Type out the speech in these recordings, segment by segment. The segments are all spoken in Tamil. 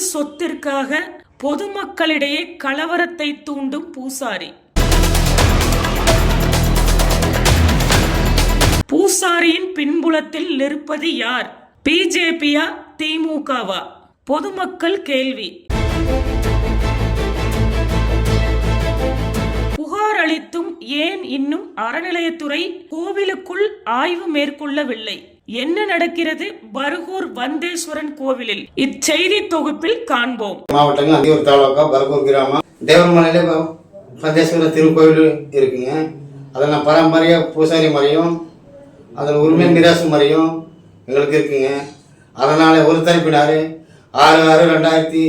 சொத்திற்காக பொதுமக்களிடையே கலவரத்தை தூண்டும் பூசாரி. பூசாரியின் பின்புலத்தில் நிற்பது யார்? பிஜேபியா திமுகவா? பொதுமக்கள் கேள்வி. புகார் அளித்தும் ஏன் இன்னும் அறநிலையத்துறை கோவிலுக்குள் ஆய்வு மேற்கொள்ளவில்லை? என்ன நடக்கிறது? பருகூர் வந்தேஸ்வரன் கோவிலில். இச்செய்தி தொகுப்பில் காண்போம். மாவட்டங்கள் அந்தியூர் தாலுக்கா பருகூர் கிராமம். தேவரமலையில பந்தேஸ்வரர் திருக்கோவில் இருக்குங்க. அதில் பாரம்பரிய பூசாரி முறையும் அதில் உரிமை மிராசு முறையும் எங்களுக்கு இருக்குங்க. அதனால் ஒரு தரப்பினார் ஆறு ஆறு ரெண்டாயிரத்தி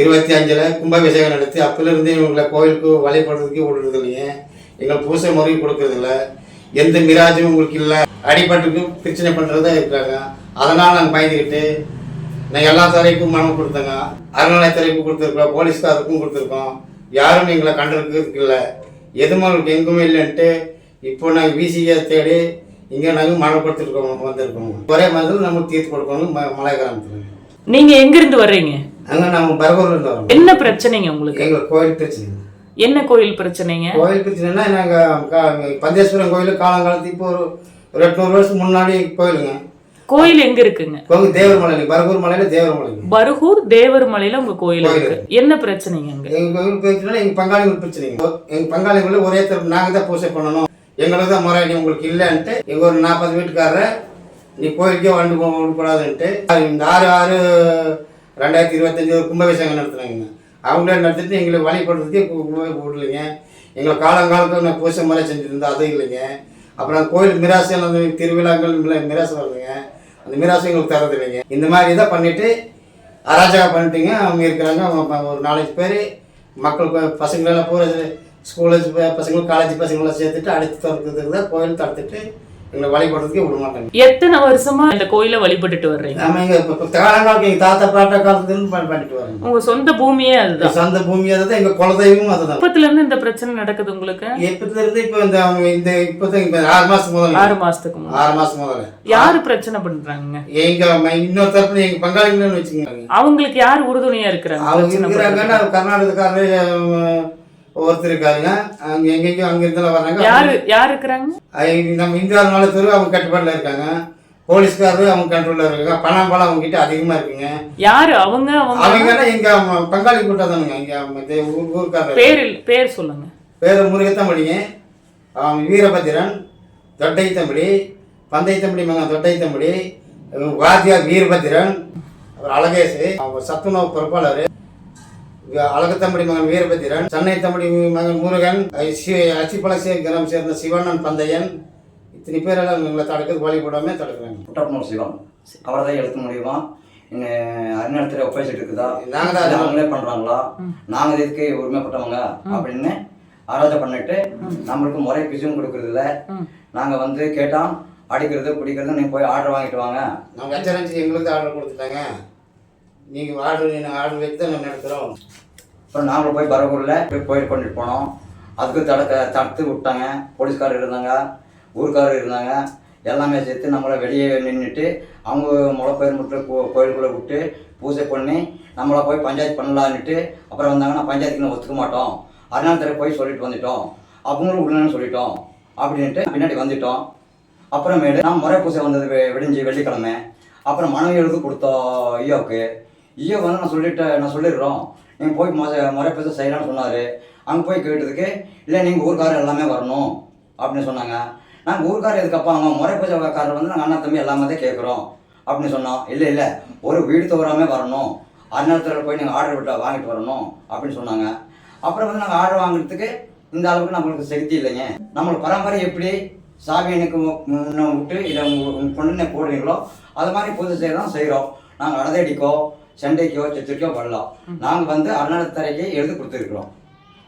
இருபத்தி அஞ்சில் கும்பாபிஷேகம் நடத்தி அப்பிலிருந்து இவங்களை கோயிலுக்கு வழிபடுறதுக்கு விடுறது இல்லைங்க எங்கள் பூசை முறை கொடுக்கறதில்ல. எந்த மிராஜும் உங்களுக்கு இல்லை. அடிபட்டுக்கு பிரச்சனை பண்ணுறதா இருக்காங்க அதனால் நாங்கள் பயந்துக்கிட்டு நான் எல்லா துறைக்கும் மனு கொடுத்தேங்க. அறநிலையத்துறைக்கும் கொடுத்துருக்கோம் போலீஸ்காருக்கும் கொடுத்துருக்கோம். யாரும் எங்களை கண்டிருக்கிறதுக்கு இல்லை. எதுவும் உங்களுக்கு எங்குமே இல்லைன்ட்டு இப்போ நாங்கள் விசியை தேடி இங்கே நாங்கள் மனு கொடுத்துருக்கோம் வந்திருக்கோம். ஒரே மாதிரி நமக்கு தீர்த்து கொடுக்கணும் மலை கிராமத்தில் நீங்க எங்கிருந்து வர்றீங்க? அங்கே நம்ம பரகூர்லேருந்து வரோம். என்ன பிரச்சனைங்க உங்களுக்கு? எங்கள் கோயில் பிரச்சனை. என்ன கோயில் பிரச்சனைங்க? கோயில் பிரச்சனைனா நாங்கள் பந்தேஸ்வரன் கோயில் காலங்காலத்து இப்போ ஒரு ஒரு எட்நூறு வருஷம் முன்னாடி கோயிலுங்க. கோயில் எங்க இருக்குங்க? தேவர் மலை பரகூர் மலையில் தேவர் மலைங்க பருகூர் தேவர் மலையில உங்க கோயில் இருக்கு. என்ன பிரச்சனைங்க அங்க எங்க கோயில் பிரச்சனை எங்க பங்காளிகள் பிரச்சனைங்க. எங்க பங்காளிகள் ஒரே தரப்பு நாங்க தான் பூஜை பண்ணணும். எங்களுக்கு தான் முறை நீ உங்களுக்கு இல்லைன்ட்டு எங்க ஒரு நாற்பது வீட்டுக்காரர் நீ கோயிலுக்கே வந்து கூடாதுன்ட்டு இந்த ஆறு ஆறு ரெண்டாயிரத்தி இருபத்தஞ்சு ஒரு கும்பாபிஷேகம் நடத்துனாங்க அவங்களே நடத்திட்டு எங்களை வழிபடுறதுக்கே விடலைங்க எங்களை காலங்காலத்துக்கு நான் பூசை மாதிரி செஞ்சுருந்தோம் அதுவும் இல்லைங்க. அப்புறம் கோயில் மிராசையில் அந்த திருவிழாக்கள் மிராசை வருதுங்க. அந்த மிராசை எங்களுக்கு தரது இல்லைங்க இந்த மாதிரி தான் பண்ணிவிட்டு அராஜகம் பண்ணிட்டுங்க. அவங்க இருக்கிறாங்க. அவங்க ஒரு நாலஞ்சு பேர். மக்கள் பசங்களெல்லாம் பூரா ஸ்கூலேஜ் பசங்களும் காலேஜ் பசங்களெல்லாம் சேர்த்துட்டு அடித்து திறக்கிறதுக்கு தான் கோயில் தடுத்துட்டு எங்களை வழிபடுறதுக்கே விட மாட்டாங்க எத்தனை வருஷமா இந்த கோயிலை வழிபட்டுட்டு வர்றீங்க? நம்ம இங்கே காலங்காலத்துக்கு எங்கள் தாத்தா பாட்டா காலத்துலேருந்து பண்ணி பண்ணிட்டு வரோங்க உங்க சொந்த பூமியே அதுதான். சொந்த பூமி அதுதான் எங்கள் குலதெய்வமும் அதுதான். அப்பத்துல இருந்து இந்த பிரச்சனை நடக்குது உங்களுக்கு? எப்பத்துல இருந்து இப்போ இந்த அவங்க இந்த இப்போ தான் இப்போ ஆறு மாதம் முதல்ல. ஆறு மாசத்துக்கு ஆறு மாதம் முதல்ல. யாரு பிரச்சனை பண்றாங்க? எங்க இன்னொரு தரப்புல எங்க பங்காளிகள்னு வச்சுக்கோங்க. அவங்களுக்கு யார் உறுதுணையா இருக்கிறாங்க? அவங்க இருக்கிறாங்கன்னா கர்நாடகக்காரரு ஒருத்தர் இருக்காருங்க அங்க எங்கெங்கயும் அங்க இருந்தாலும் வர்றாங்க. யாரு யார் இருக்கிறாங்க? நம்ம இந்தியா நாளத்தூர் அவங்க கட்டுப்பாட்டில் இருக்காங்க. போலீஸ்காரரு அவங்க கண்ட்ரோலில் இருக்காங்க. பணம் பலம் அவங்க கிட்ட அதிகமா இருக்குங்க. யாரு? அவங்க அவங்க அவங்கன்னா எங்க பங்காளி கூட்டம் தானுங்க இங்க ஊருக்காரர். பேர் பேர் சொல்லுங்க. பேர் முருகத்தம்படிங்க வீரபத்திரன் தொட்டை தம்படி பந்தய தம்படி மகன் தொட்டை தம்படி வாத்தியார் வீரபத்திரன் அப்புறம் அழகேசு அவங்க சத்துணவு பொறுப்பாளர். அழகத்தம்படி மகன் வீரபத்திரன் சென்னை தம்படி மகன் முருகன் அச்சிப்பழசே கிராமம் சேர்ந்த சிவண்ணன் பந்தயன். இத்தனை பேரெல்லாம் எங்களை தடுக்கிறது வழிபடாம தடுக்கிறாங்க. குட்டப்பனூர் சிவம். அவரை தான் எழுத்து முடியுமா அரிநடத்தில் ஒப்படைச்சிட்டு இருக்குதா? நாங்க தான் இல்லை அவங்களே பண்றாங்களா? நாங்க இதுக்கு உரிமைப்பட்டவங்க? அப்படின்னு ஆராய்ச்சி பண்ணிட்டு நம்மளுக்கு முறை பிசும் கொடுக்கறது இல்ல. நாங்க வந்து கேட்டா அடிக்கிறது பிடிக்கிறது நீங்க போய் ஆர்டர் வாங்கிட்டு வாங்க. நாங்கள் எங்களுக்கு ஆர்டர் கொடுத்துட்டாங்க. நீங்கள் ஆர்டர் ஆர்டர் வைத்து தான் நாங்கள் நடத்துகிறோம் அப்புறம் நாங்களும் போய் பரவூரில் போய் கோயில் கொண்டுட்டு போனோம். அதுக்கு தடுக்க தடுத்து விட்டாங்க. போலீஸ்காரர் இருந்தாங்க ஊருக்காரர் இருந்தாங்க. எல்லாமே சேர்த்து நம்மளை வெளியே நின்றுட்டு அவங்க முளை முட்டை கோ- கோயிலுக்குள்ளே விட்டு பூஜை பண்ணி நம்மளை போய் பஞ்சாயத்து பண்ணலான்னுட்டு அப்புறம் வந்தாங்கன்னா பஞ்சாயத்துக்கு நான் ஒத்துக்க மாட்டோம். அருணாந்தரை போய் சொல்லிட்டு வந்துட்டோம். அவங்களும் விடலன்னு சொல்லிட்டோம். அப்படின்ட்டு பின்னாடி வந்துட்டோம். அப்புறமேடு நான் முறை பூஜை வந்தது வெடிஞ்சு விடிஞ்சு வெள்ளிக்கிழமை. அப்புறம் மனைவி எழுது கொடுத்தோம் ஐயாவுக்கு ஐயோ வந்து நான் சொல்லிட்டு நான் சொல்லிடுறோம். நீங்கள் போய் மொ முறை பூஜை செய்யலாம்னு சொன்னார். அங்கே போய் கேட்டதுக்கு இல்லை நீங்கள் ஊர்க்காரர் எல்லாமே வரணும். அப்படின்னு சொன்னாங்க. நாங்கள் ஊர்க்காரர் எதுக்கப்பா? அவங்க முறை பூஜைக்காரர் வந்து நாங்கள் அண்ணா தம்பி எல்லாமே தான் கேட்குறோம் அப்படின்னு சொன்னோம் இல்லை இல்லை ஒரு வீடு தவறாமே வரணும். அந்நேரத்தில் போய் நீங்கள் ஆர்டர் விட்டு வாங்கிட்டு வரணும். அப்படின்னு சொன்னாங்க. அப்புறம் வந்து நாங்கள் ஆர்டர் வாங்குறதுக்கு இந்த அளவுக்கு நம்மளுக்கு சக்தி இல்லைங்க. நம்மளுக்கு பரம்பரை எப்படி சாமி எனக்கு முன்ன விட்டு இதை உங்கள் பொண்ணுன்னு போடுறீங்களோ அது மாதிரி பூஜை செய்யறோம் செய்கிறோம் நாங்கள் அடதடிக்கோ சண்டைக்கோ சித்திரிக்கோ பண்ணலாம் நாங்கள் வந்து அருணாத்தரைக்கு எழுதி கொடுத்துருக்குறோம்.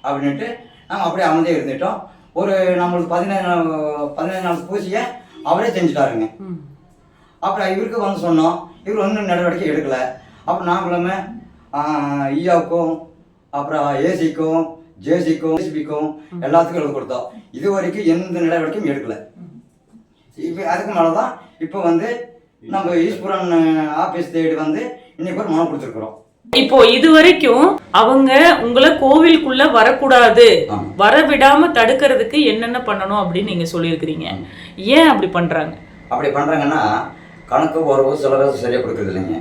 அப்படின்ட்டு நாங்கள் அப்படியே அமைதியாக இருந்துட்டோம். ஒரு நம்மளுக்கு பதினேழு நாள் பதினேழு நாள் பூஜையை அவரே செஞ்சுட்டாருங்க. அப்புறம் இவருக்கு வந்து சொன்னோம் இவர் ஒன்றும் நடவடிக்கை எடுக்கலை. அப்போ நாங்களுமே ஈயாவுக்கும் அப்புறம் ஏசிக்கும் ஜேசிக்கும் ஏசிபிக்கும் எல்லாத்துக்கும் எழுதி கொடுத்தோம். இது வரைக்கும் எந்த நடவடிக்கையும் எடுக்கலை. இப்போ அதுக்கு மேலே தான் இப்போ வந்து நம்ம ஈஸ்வரன் ஆஃபீஸ் தேடி வந்து இன்னைக்கு ஒரு கொடுத்துருக்குறோம். இப்போ இது வரைக்கும் அவங்க உங்களை கோவிலுக்குள்ள வரக்கூடாது. வர விடாம தடுக்கிறதுக்கு என்னென்ன பண்ணணும் அப்படின்னு நீங்க சொல்லியிருக்கிறீங்க. ஏன் அப்படி பண்றாங்க? அப்படி பண்ணுறாங்கன்னா கணக்கு உறவு சிலர் சரியாக கொடுக்கறது இல்லைங்க.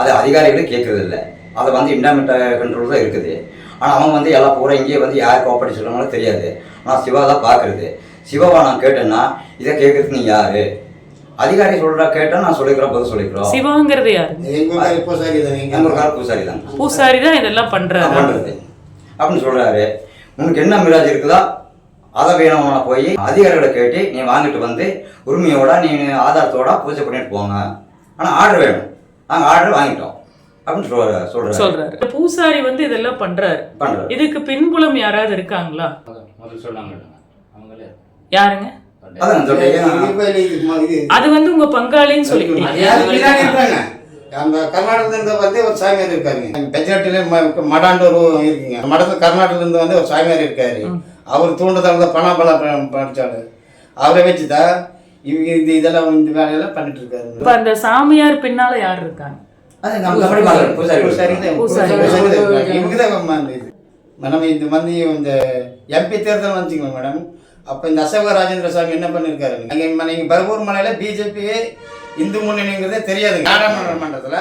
அது அதிகாரிகளும் கேட்கறது இல்லை அதை வந்து இன்டர்நெட் கண்ட்ரோல் தான் இருக்குது. ஆனால் அவங்க வந்து எல்லா பூரா இங்கேயே வந்து யார் கோப்படி சொல்கிறாங்களோ தெரியாது. நான் சிவா தான் பார்க்குறது. சிவாவை நான் கேட்டேன்னா இதை கேட்கறதுக்கு நீ யாரு? அதிகாரி சொல்கிற கேட்டால் நான் சொல்லிக்கிறோம் பதில் சொல்லிக்கிறோம். சிவாங்கிறது யாரு? எங்க ஊர்ல இப்போ சரி தானே எங்கள் கால பூசாரி தான். பூசாரி தான் இதெல்லாம் பண்றாரு. பண்ணுறது அப்படின்னு சொல்கிறாரு உனக்கு என்ன மிராஜ் இருக்குதோ அதை வேணும்னா போய் அதிகாரிகளை கேட்டு நீ வாங்கிட்டு வந்து உரிமையோட நீ ஆதாரத்தோட பூஜை பண்ணிட்டு போங்க. ஆனால் ஆர்டர் வேணும். நாங்கள் ஆர்டர் வாங்கிட்டோம். அப்படின்னு சொல்ற சொல்றாரு. பூசாரி வந்து இதெல்லாம் பண்றாரு. இதுக்கு பின்புலம் யாராவது இருக்காங்களா? முதல்ல அவங்களே. யாருங்க? அதான் சொல்றேன் அது வந்து உங்க பங்காளின்னு சொல்லிட்டீங்க அந்த கர்நாடகத்துல இருந்து வந்து ஒரு சாமியார் இருக்காருங்க. பெஜாட்டில மடாண்டு ஒரு இருக்குங்க. மடத்துல கர்நாடகத்துல இருந்து வந்து ஒரு சாமியார் இருக்காரு. அவர் தூண்டுதல் தான் பணம் படிச்சாரு. அவரை வச்சுதான் இவங்க இந்த இதெல்லாம் இந்த வேலையெல்லாம் பண்ணிட்டு இருக்காரு இப்ப அந்த சாமியார் பின்னால யார் இருக்காங்க? தான் தான். இவங்க தான் மேடம் இந்த வந்து இந்த எம்பி தேர்தல் வந்துச்சுங்க மேடம். அப்போ இந்த அசோக ராஜேந்திர சாமி என்ன பண்ணியிருக்காரு நீங்கள் நீங்கள் பர்கூர் மலையில் பிஜேபி இந்து முன்னணிங்கிறதே தெரியாதுங்க நாடாளுமன்ற மன்றத்தில்.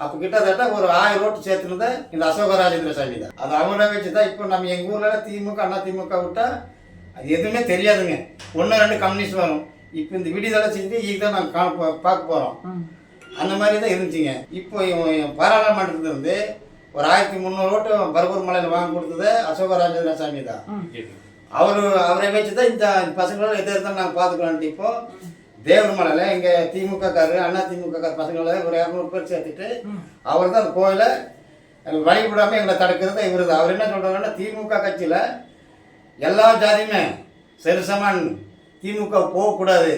அப்போ கிட்டத்தட்ட ஒரு ஆயிரம் ஓட்டு சேர்த்துருந்த இந்த அசோக ராஜேந்திர சாமி தான். அது அவங்கள வச்சு தான் இப்போ நம்ம எங்கள் ஊரில் திமுக அண்ணா திமுக விட்டா அது எதுவுமே தெரியாதுங்க. ஒன்று ரெண்டு கம்யூனிஸ்ட் வரும். இப்போ இந்த விடுதலை செஞ்சு இதுதான் நாங்கள் கா பா- பார்க்க போகிறோம். அந்த மாதிரி தான் இருந்துச்சுங்க. இப்போ இவன் பாராளுமன்றத்துல இருந்து ஒரு ஆயிரத்தி முந்நூறு ஓட்டு பர்கூர் மலையில் வாங்கி கொடுத்தது அசோக ராஜேந்திர சாமி தான். அவர் அவரை வச்சு தான் இந்த பசங்களோட எது இருந்தாலும் நாங்கள் பார்த்துக்கலான்ட்டு இப்போ தேவர் மலையில் இங்கே திமுக காரு அண்ணா திமுக கார் ஒரு இரநூறு பேர் சேர்த்துட்டு அவர் தான் அந்த கோயிலை வழிபடாமல் எங்களை தடுக்கிறது இவர் தான் அவர் என்ன சொல்கிறாருன்னா திமுக கட்சியில் எல்லா ஜாதியுமே சரிசமான் திமுக போகக்கூடாது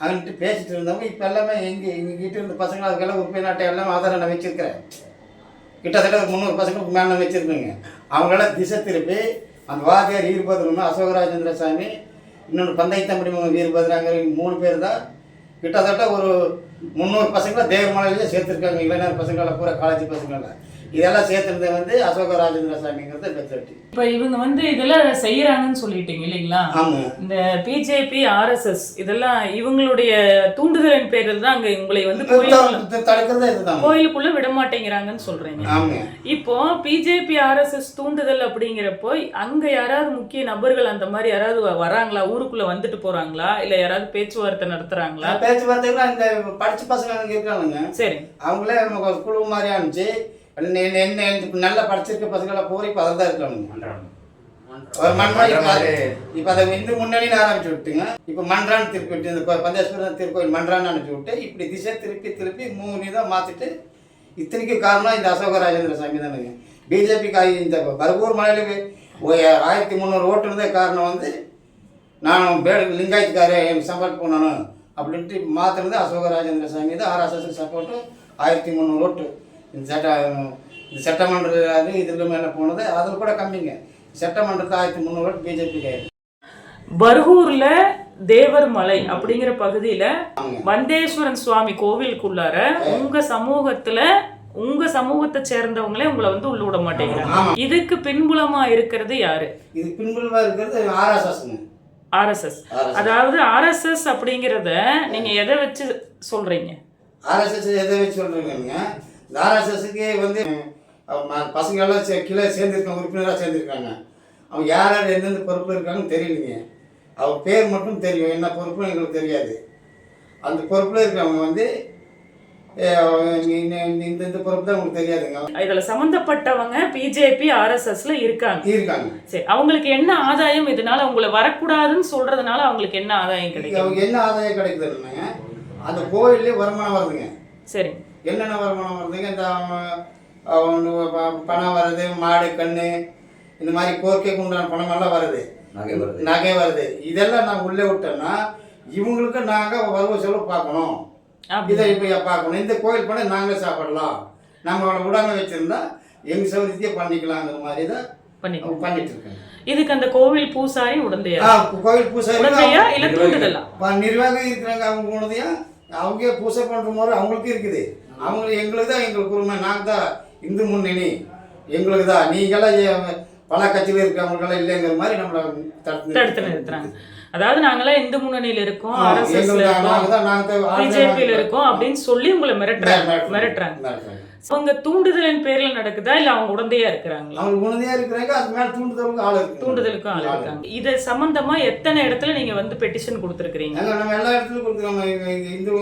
அப்படின்ட்டு பேசிட்டு இருந்தவங்க இப்போ எல்லாமே எங்கே எங்ககிட்ட இருந்த பசங்க அதுக்கெல்லாம் உறுப்பினர் நாட்டை எல்லாம் ஆதாரம் நான் கிட்டத்தட்ட முந்நூறு பசங்களுக்கு மேலே நான் வச்சுருக்கேங்க. திசை திருப்பி அந்த வாத்தியார் வீரபத்ரமே அசோகராஜேந்திர சாமி இன்னொன்று பந்தயத்தம்படி வீரபத்ராங்கிற மூணு பேர் தான். கிட்டத்தட்ட ஒரு முந்நூறு பசங்களை தேவமலையிலேயே சேர்த்துருக்காங்க. இளைஞர் பசங்களை பூரா காலேஜ் பசங்களை. இதெல்லாம் சேர்த்துருந்தது வந்து அசோக ராஜேந்திர சாமிங்கிறது பெற்றட்டி. இப்ப இவங்க வந்து இதெல்லாம் செய்யறாங்கன்னு சொல்லிட்டீங்க இல்லைங்களா? இந்த பிஜேபி ஆர்எஸ்எஸ் இதெல்லாம் இவங்களுடைய தூண்டுதலின் பேரில் தான் அங்க உங்களை வந்து கோயிலுக்குள்ள விட மாட்டேங்கிறாங்கன்னு சொல்றீங்க. இப்போ பிஜேபி ஆர்எஸ்எஸ் தூண்டுதல் அப்படிங்கிறப்போ அங்க யாராவது முக்கிய நபர்கள் அந்த மாதிரி யாராவது வராங்களா ஊருக்குள்ள வந்துட்டு போறாங்களா? இல்ல யாராவது பேச்சுவார்த்தை நடத்துறாங்களா? பேச்சுவார்த்தைகள் இந்த படிச்ச பசங்க அங்க இருக்கானுங்க சரி. அவங்களே குழு மாதிரி அனுப்பிச்சு என்ன நல்லா படிச்சிருக்க பசங்களை பூரா இப்போ அதில் தான் இருக்கானுங்க ஒரு மன்றம் இப்போ அது இந்து முன்னணின்னு ஆரம்பிச்சு விட்டுங்க இப்போ மன்றான்னு திருப்பி விட்டு இந்த பந்தேஸ்வரன் திருக்கோயில் மன்றான்னு அனுப்பிச்சு விட்டு இப்படி திசை திருப்பி திருப்பி மூணு இதாக மாற்றிட்டு இத்தனைக்கும் காரணம் இந்த அசோக ராஜேந்திர சாமி தானுங்க பிஜேபிக்கு இந்த பர்கூர் மலையில் ஆயிரத்தி முந்நூறு ஓட்டு இருந்தே காரணம் வந்து நான் பேடு லிங்காயத்துக்காரே எனக்கு சப்போர்ட் பண்ணணும் அப்படின்ட்டு மாத்தினது அசோக ராஜேந்திர சாமி தான் ஆர்எஸ்எஸ் சப்போர்ட்டு ஆயிரத்தி முந்நூறு ஓட்டு. சட்ட இந்த சட்டமன்ற அது இதில் மேலே போனது? அதில் கூட கம்மிங்க. சட்டமன்றத்தை ஆயிரத்தி முந்நூறு பிஜேபிக்கு ஆயிடுச்சு பர்கூர்ல தேவர் மலை அப்படிங்கிற பகுதியில வந்தேஸ்வரன் சுவாமி கோவிலுக்குள்ளார உங்க சமூகத்துல உங்க சமூகத்தை சேர்ந்தவங்களே உங்களை வந்து உள்ள விட மாட்டேங்கிறாங்க. இதுக்கு பின்புலமா இருக்கிறது யாரு? இது பின்புலமாக இருக்கிறது ஆர்எஸ்எஸ்ங்க. ஆர்எஸ்எஸ். அதாவது ஆர்எஸ்எஸ் அப்படிங்கிறத நீங்க எதை வச்சு சொல்றீங்க? ஆர்எஸ்எஸ் எதை வச்சு சொல்கிறீங்க இந்த ஆர்எஸ்எஸ்க்கு வந்து அவங்க ம- பசங்க எல்லாம் சே கீழே சேர்ந்துருக்காங்க உறுப்பினராக சேர்ந்துருக்காங்க. அவங்க யார் யார் எந்தெந்த பொறுப்பில் இருக்காங்கன்னு தெரியலைங்க. அவங்க பேர் மட்டும் தெரியும் என்ன பொறுப்புன்னு எங்களுக்கு தெரியாது. அந்த பொறுப்பில் இருக்கிறவங்க வந்து இந்த இந்த பொறுப்பு தான் உங்களுக்கு தெரியாதுங்க. இதுல சம்பந்தப்பட்டவங்க பிஜேபி ஆர்எஸ்எஸ்ல இருக்காங்க. இருக்காங்க. சரி அவங்களுக்கு என்ன ஆதாயம்? இதனால உங்களை வரக்கூடாதுன்னு சொல்றதுனால அவங்களுக்கு என்ன ஆதாயம் கிடைக்கும் அவங்க என்ன ஆதாயம் கிடைக்குதுன்னாங்க அந்த கோயிலே வருமானம் வருதுங்க. சரி. என்னென்ன வருமானம் வருதுங்க? இந்த பணம் வருது மாடு கண்ணு இந்த மாதிரி கோர்க்கைக்கு உண்டான பணமெல்லாம் வருது. நகை வருது. நகை வருது. இதெல்லாம் நான் உள்ளே விட்டோம்னா இவங்களுக்கு நாங்கள் வரவு செலவு பார்க்கணும். இதை இப்போ பார்க்கணும். இந்த கோயில் பணம் நாங்களே சாப்பிடலாம். நம்ம அவனை விடாம வச்சுருந்தா எங்கள் சௌகரியத்தையே பண்ணிக்கலாங்கிற மாதிரி தான் பண்ணி பண்ணிட்டு இருக்காங்க இதுக்கு அந்த கோவில் பூசாரி உடந்தையா? ஆ கோயில் பூசாரி உடந்தையா? இல்ல நிர்வாகம் இருக்கிறாங்க அவங்க போனதையும் அவங்க பூசை பண்ணுற மாதிரி அவங்களுக்கு இருக்குது. அவங்க எங்களுக்கு தான் எங்களுக்கு உரிமை. நாங்கள் தான் இந்து முன்னணி. எங்களுக்கு தான். நீங்களாம் பல கட்சியில் இருக்கிறவங்களுக்கெல்லாம் இல்லைங்கிற மாதிரி நம்மளை தடுத்து தடுத்து நிறுத்துறாங்க. அதாவது நாங்களாம் இந்து முன்னணியில இருக்கோம் ஆர்எஸ்எஸ்ல இருக்கோம் பிஜேபியில இருக்கோம் அப்படின்னு சொல்லி உங்களை மிரட்டுறாங்க. மிரட்டுறாங்க. அவங்க தூண்டுதலின் பேர்ல நடக்குதா இல்ல அவங்க உடந்தையா இருக்கிறாங்களா? அவங்க உணர்ந்தே இருக்கிறாங்க. அது மேல தூண்டுதலுக்கு ஆள் இருக்கு தூண்டுதலுக்கும் ஆள் இருக்காங்க. இது சம்பந்தமா எத்தனை இடத்துல நீங்க வந்து பெட்டிஷன் கொடுத்துருக்கீங்க நம்ம எல்லா இடத்துலையும் கொடுத்துருக்கோம் இங்க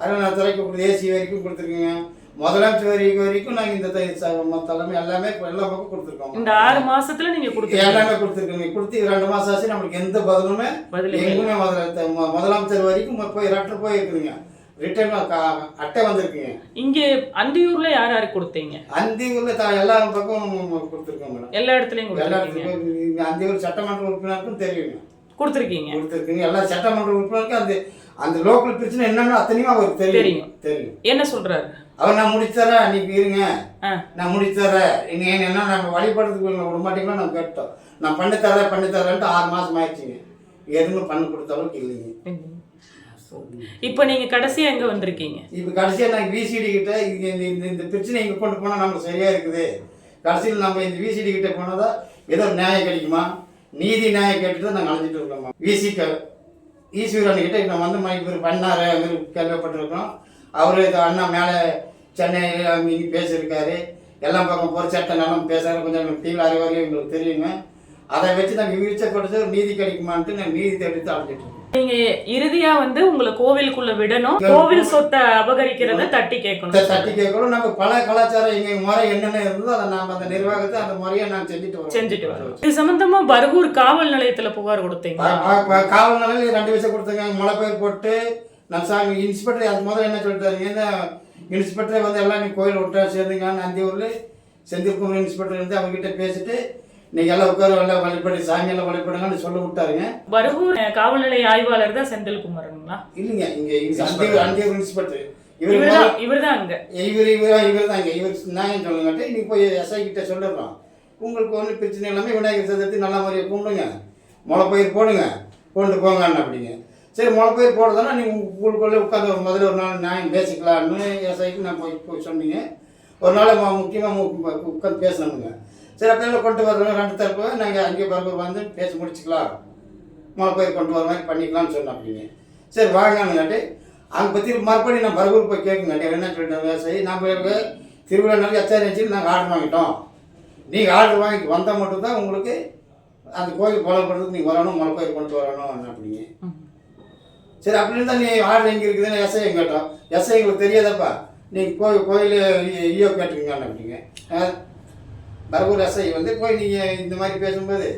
இந்து அறநிலையத்துறைக்கு கொடுத்து ஏசி வரைக்கும் கொடுத்துருக்கோங்க. முதலமைச்சர் வரைக்கும் வரைக்கும் நாங்கள் இந்த தலைமை எல்லாமே எல்லா பக்கம் கொடுத்துருக்கோம். இந்த ஆறு மாசத்துல நீங்க கொடுத்துருக்கீங்க எல்லாமே கொடுத்துருக்கோங்க. கொடுத்து ரெண்டு மாசம் ஆச்சு நம்மளுக்கு எந்த பதிலுமே. எங்குமே முதல முதலமைச்சர் வரைக்கும் போய் ரெட்டர் போயிருக்குதுங்க. ரிட்டர்ன் அட்டை வந்திருக்குங்க. இங்க அந்தியூர்ல யார் யாருக்கு கொடுத்தீங்க? அந்தி ஊர்ல த- எல்லா பக்கம் கொடுத்துருக்கோம் மேடம். எல்லா இடத்துலயும் எல்லா கொடுத்துருக்கீங்க. இடத்துக்கும் இங்க அந்தி ஊர் சட்டமன்ற உறுப்பினருக்கும் தெரியுங்க. கொடுத்துருக்கீங்க. கொடுத்துருக்குங்க. எல்லா சட்டமன்ற உறுப்பினருக்கும் அந்த அந்த லோக்கல் பிரச்சனை என்னன்னு அத்தனையும் அவருக்கு தெரியும். தெரியும். என்ன சொல்றாரு? அவர் நான் முடிச்சுத்தரேன் நீங்க இருங்க. நான் முடிச்சுத்தரேன் நீங்க என்ன நம்ம வழிபடுறதுக்கு விட மாட்டீங்களோ நம்ம கேட்டோம். நான் பண்ணி தரேன் பண்ணி தரேன்ட்டு ஆறு மாசம் ஆயிடுச்சுங்க. எதுவுமே பண்ணி கொடுத்த அளவுக்கு இல்லைங்க. இப்போ நீங்க கடைசியா எங்க வந்திருக்கீங்க? இப்போ கடைசியாக நாங்கள் விசிடி கிட்ட இந்த இந்த இந்த பிரச்சனை இங்கே கொண்டு போனால் நமக்கு சரியா இருக்குது. கடைசியில் நம்ம இந்த விசிடி கிட்ட போனதா ஏதோ நியாயம் கிடைக்குமா? நீதி நியாயம் கேட்டு தான் நாங்கள் அழைஞ்சிட்டு இருக்கிறோம். விசிக்க ஈஸ்வரன் கிட்ட நம்ம வந்து ம- இவர் பண்ணாரு மாதிரி கேள்விப்பட்டிருக்கோம் அவர் அண்ணா மேலே சென்னையில் அங்கே பேசியிருக்காரு. எல்லாம் பக்கம் பொறிச்சட்ட நலம் பேசுறாரு. கொஞ்சம் டிவியில் அறிவாரியும் எங்களுக்கு தெரியுங்க. அதை வச்சு நாங்கள் விரிச்ச கொடுத்து நீதி கிடைக்குமான்ட்டு நாங்கள் நீதி தேடித்து அழைஞ்சிட்டு இருக்கோம். நீங்க இறுதியா வந்து உங்களை கோவிலுக்குள்ள விடணும். கோவில் சொத்தை அபகரிக்கிறத தட்டி கேட்கணும். தட்டி கேட்கணும். நம்ம பல கலாச்சாரம் எங்க முறை என்னென்ன இருந்ததோ அதை நாம அந்த நிர்வாகத்தை அந்த முறையை நாங்கள் செஞ்சுட்டு வரோம் செஞ்சுட்டு வரோம் இது சம்பந்தமா பர்கூர் காவல் நிலையத்துல புகார் கொடுத்தீங்க காவல் நிலையில் ரெண்டு விஷயம் கொடுத்தாங்க. மழை பெயர் போட்டு நான் சாமி இன்ஸ்பெக்டர் அது முதல்ல என்ன சொல்லிட்டாருங்க இந்த இன்ஸ்பெக்டர் வந்து எல்லாம் நீ கோயில் விட்டா சேர்ந்துங்க நந்தியூரில் செந்தில்குமர் இன்ஸ்பெக்டர் இருந்து அவங்ககிட்ட பேசிட்டு நீங்கள் எல்லாம் உட்கார எல்லாம் வழிபடி சாமியெல்லாம் வழிபடுங்கன்னு சொல்ல விட்டாருங்க. பர்கூர் காவல் நிலைய ஆய்வாளர் தான் செந்தில்குமாருங்களா? இல்லைங்க இங்கே இங்கே அந்தியூர் அந்தியூர் இன்ஸ்பெக்டர் இவர் இவர்தான் இவர்தான் அங்க. இவர் இவர் இவர் தாங்க இவர் நான் சொல்லுங்கட்டு நீ போய் எஸ்ஐ கிட்ட சொல்லிடுறோம். உங்களுக்கு ஒன்றும் பிரச்சனை இல்லாமல் விநாயகர் சதுர்த்தி நல்ல முறையை கும்பிடுங்க. முளைப்பயிர் போடுங்க. கொண்டு போங்கன்னு அப்படிங்க. சரி முளைப்பயிர் போடுறதுனா நீ உங்களுக்குள்ளே உட்காந்து ஒரு முதல்ல ஒரு நாள் நியாயம் பேசிக்கலாம்னு எஸ்ஐக்கு நான் போய் போய் சொன்னீங்க. ஒரு நாள் முக்கியமாக உட்காந்து பேசணுங்க. சரி அப்போ எல்லாம் கொண்டு வர்றோம் ரெண்டு தரப்பு நாங்கள் அங்கேயே பரபர் வந்து பேசி முடிச்சுக்கலாம் முளைப்பயிர் கொண்டு வர மாதிரி பண்ணிக்கலாம்னு சொன்னோம் அப்படிங்க சரி வாங்கன்னுங்காட்டி அங்கே பற்றி மறுபடியும் நான் பரபூர் போய் கேட்குங்காட்டி என்ன சொல்லிட்டாங்க சரி நம்ம இப்போ திருவிழா நாள் எச்சாரி வச்சு நாங்கள் ஆர்டர் வாங்கிட்டோம் நீங்கள் ஆர்டர் வாங்கிட்டு வந்தால் மட்டும்தான் உங்களுக்கு அந்த கோயில் பலப்படுறதுக்கு நீங்கள் வரணும் முளைப்பயிர் கொண்டு வரணும் அப்படிங்க சரி அப்படின்னு தான் நீ ஆர்டர் எங்கே இருக்குதுன்னு எஸ்ஐ கேட்டோம் எஸ்ஐ எங்களுக்கு தெரியாதப்பா நீங்கள் கோயில் கோயில் ஐயோ கேட்டுருங்க அப்படிங்க பரபூர் எஸ்ஐ வந்து போய் நீங்கள் இந்த மாதிரி பேசும்போது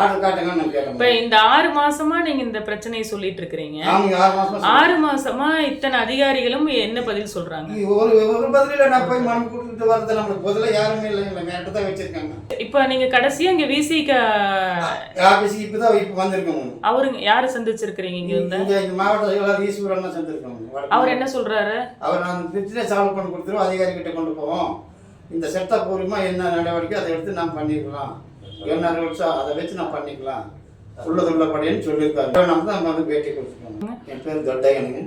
ஆர்டர் காட்டுங்கன்னு நான் இப்ப இந்த ஆறு மாசமா நீங்க இந்த பிரச்சனையை சொல்லிட்டு இருக்கிறீங்க. ஆறு மாசமா இத்தனை அதிகாரிகளும் என்ன பதில் சொல்றாங்க? ஒரு ஒரு பதில நான் போய் மனம் கொடுத்துட்டு வரது நம்மளுக்கு பதில யாருமே இல்லைங்களா மேட்டு தான் வச்சிருக்காங்க. இப்ப நீங்க கடைசியா இங்க விசிக ஆபீஸுக்கு இப்போ தான் இப்போ வந்திருக்கோம் அவருங்க யாரு சந்திச்சிருக்கிறீங்க இங்க வந்து இங்க இந்த மாவட்ட எல்லாரும் ஈஸ்வரன் தான் செஞ்சிருக்கோம் அவர் என்ன சொல்றாரு? அவர் நான் பிரச்சனை சால்வ் பண்ணி கொடுத்துருவோம் அதிகாரி கிட்ட கொண்டு போவோம். இந்த சட்டப்பூர்வமாக என்ன நடவடிக்கை அதை எடுத்து நாம் பண்ணிக்கலாம் என்ன ரூல்ஸோ அதை வச்சு நான் பண்ணிக்கலாம். உள்ளதுள்ளபடின்னு சொல்லியிருக்காரு. நம்ம தான் வந்து பேட்டி கொடுத்துருக்கோம். என் பேர் தொட்டையனுங்க